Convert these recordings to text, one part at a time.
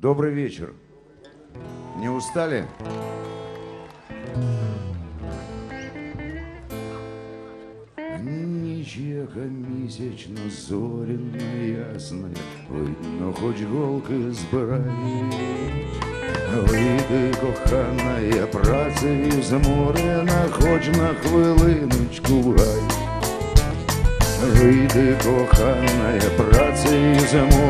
Добрый вечер. Не устали? Нічека місячно зоряна ясна, видно, хоч голки збирай. Вийди, кохана, я працею заморена, хоч на хвилиночку гай. Вийди, кохана, я працею заморена,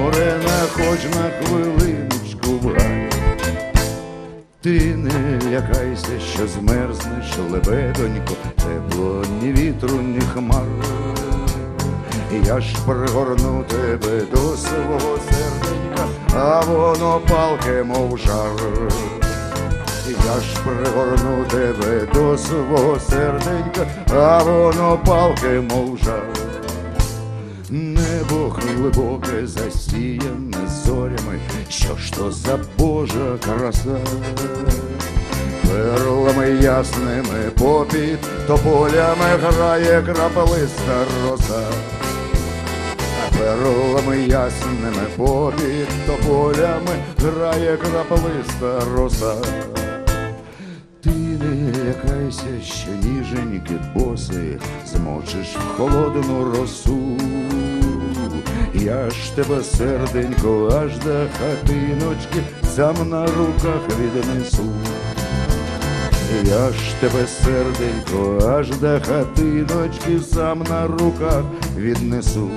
лякайся, що змерзнеш, лебедонько, тепло ні вітру, ні хмар. Я ж пригорну тебе до свого серденька, а воно палке, мов жар. Я ж пригорну тебе до свого серденька, а воно палке, мов жар. Небо глибоке засіяне зорями, що ж то за Божа краса, перлами ясними попід тополями грає крапелиста роса, перлами ясними попід тополями грає крапелиста роса. Ти не лякайся, що ніженькі боси змочиш в холодну росу. Я ж тебе, серденько, аж до хатиночки сам на руках віднесу. Я ж тебе, серденько, аж до хатиночки сам на руках віднесу.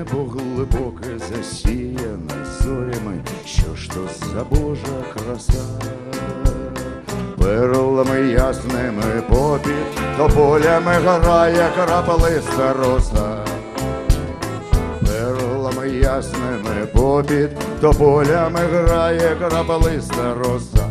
Небо глибоке засіяне зорями, що ж то за Божа краса, перлами ясними попід, тополями грає крапелиста роса, перлами ясними попід, тополями грає крапелиста роса.